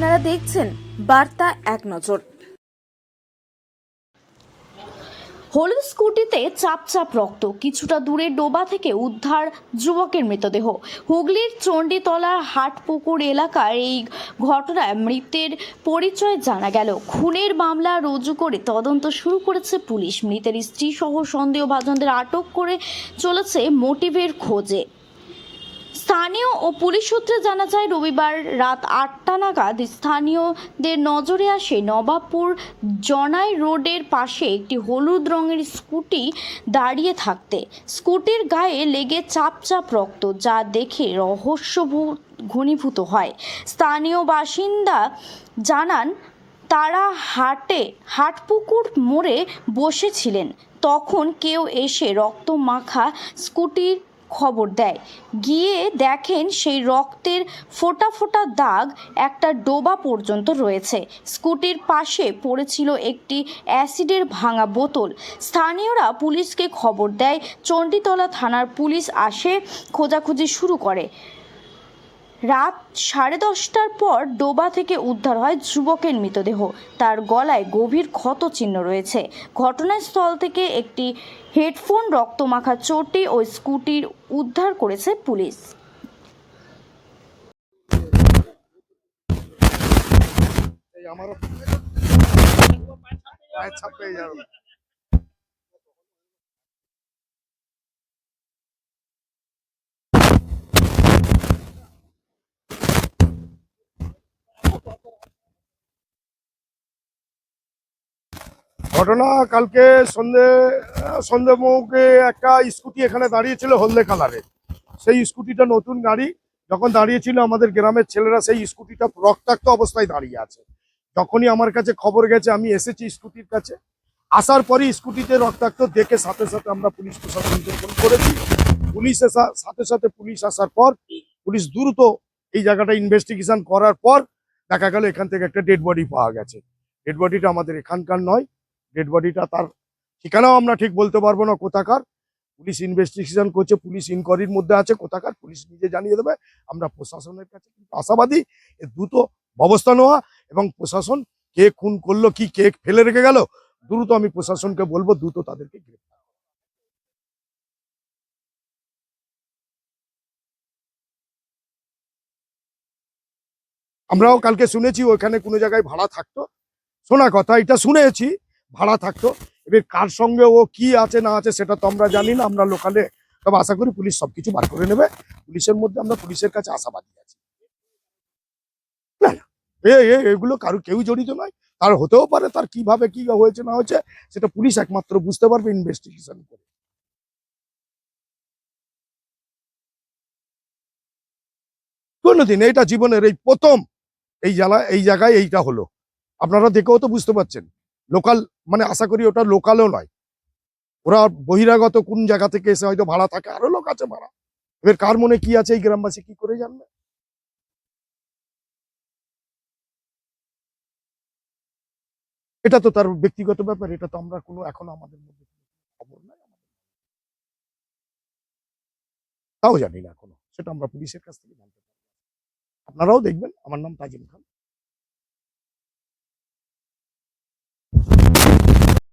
দেখছেন বার্তা এক নজর। হলুদ স্কুটিতে চাপ চাপ রক্ত, কিছুটা দূরে ডোবা থেকে উদ্ধার যুবকের মৃতদেহ। হুগলির চণ্ডীতলার হাটপুকুর এলাকার এই ঘটনায় মৃতের পরিচয় জানা গেল। খুনের মামলা রুজু করে তদন্ত শুরু করেছে পুলিশ। মৃতের স্ত্রী সহ সন্দেহভাজনদের আটক করে চলেছে মোটিভের খোঁজে। স্থানীয় ও পুলিশ সূত্রে জানা যায়, রবিবার রাত আটটা নাগাদ স্থানীয়দের নজরে আসে নবাবপুর জনাই রোডের পাশে একটি হলুদ রঙের স্কুটি দাঁড়িয়ে থাকতে। স্কুটির গায়ে লেগে চাপ চাপ রক্ত, যা দেখে রহস্য ঘনীভূত হয়। স্থানীয় বাসিন্দা জানান, তারা হাটে, হাটপুকুর মোড়ে বসেছিলেন। তখন কেউ এসে রক্ত মাখা স্কুটির খবর দেয়। গিয়ে দেখেন সেই রক্তের ফোটা ফোটা দাগ একটা ডোবা পর্যন্ত রয়েছে। স্কুটির পাশে পড়েছিল একটি অ্যাসিডের ভাঙা বোতল। স্থানীয়রা পুলিশকে খবর দেয়, চণ্ডীতলা থানার পুলিশ আসে, খোঁজাখুঁজি শুরু করে। রাত সাড়ে দশটার পর ডোবা থেকে উদ্ধার হয় যুবকের মৃতদেহ। তার গলায় গভীর ক্ষত চিহ্ন রয়েছে। ঘটনাস্থল থেকে একটি হেডফোন, রক্তমাখা চটি ও স্কুটির উদ্ধার করেছে পুলিশ। আমারও ঘটনা কালকে সন্ধে সন্ধে মৌকে একটা স্কুটি এখানে দাঁড়িয়েছিল হলদে কালারের সেই স্কুটিটা নতুন গাড়ি। যখন দাঁড়িয়েছিল আমাদের গ্রামের ছেলেরা, সেই স্কুটিটা রক্তাক্ত অবস্থায় দাঁড়িয়ে আছে। যখনই আমার কাছে খবর গেছে, আমি এসেছি স্কুটির কাছে। আসার পরই স্কুটিতে রক্তাক্ত দেখে সাথে সাথে আমরা পুলিশ প্রশাসনকে ফোন করেছি। পুলিশ সাথে সাথে পুলিশ আসার পর, পুলিশ দ্রুত এই জায়গাটা ইনভেস্টিগেশন করার পর দেখা গেল এখান থেকে একটা ডেড বডি পাওয়া গেছে। ডেড বডিটা আমাদের এখানকার নয় ডেড বডিটা তার ঠিকানাও আমরা ঠিক বলতে পারব না কোথাকার। পুলিশ ইনভেস্টিগেশন করছে, পুলিশ ইনকোয়ারির মধ্যে আছে কোথাকার, পুলিশ নিজে জানিয়ে দেবে। আমরা প্রশাসনের কাছে কিন্তু আশাবাদী এর দ্রুত ব্যবস্থা নেওয়া এবং প্রশাসন কে খুন করল, কি কে ফেলে রেখে গেল, দ্রুত আমি প্রশাসনকে বলব, দ্রুত তাদেরকে গ্রেপ্তার আমরাও কালকে শুনেছি, ওখানে কোনো জায়গায় ভাড়া থাকতো। শোনা কথা, এটা শুনেছি। ভাড়া থাকতো। এবার কার সঙ্গে ও কি আছে, না আছে, সেটা তো আমরা জানি না। আমরা লোকালে তবে আশা করি পুলিশ সবকিছু বার করে নেবে। পুলিশের মধ্যে আমরা পুলিশের কাছে আশাবাদী আছি। না না এগুলো কারও কেউ জড়িত নয়। তার হতেও পারে, তার কীভাবে কি হয়েছে, না হয়েছে, সেটা পুলিশ একমাত্র বুঝতে পারবে ইনভেস্টিগেশন করে। কোনোদিন এটা জীবনের এই প্রথম এই জেলা এই জায়গায় এইটা হলো। আপনারা দেখেও তো বুঝতে পারছেন। লোকাল মানে আশা করি ওটা লোকালও নয়। ওরা বহিরাগত কোন জায়গা থেকে এসে হয়তো ভাড়া থাকে, আরও লোক আছে ভাড়া। এবার কার মনে কি আছে এই গ্রামবাসী কি করে জানবে? এটা তো তার ব্যক্তিগত ব্যাপার, এটা তো আমরা কোনো, এখনও আমাদের মধ্যে খবর নাই। তাও জানি না এখনও, সেটা আমরা পুলিশের কাছ থেকে জানতে পারি আপনারাও দেখবেন, আমার নাম তাজিম খান।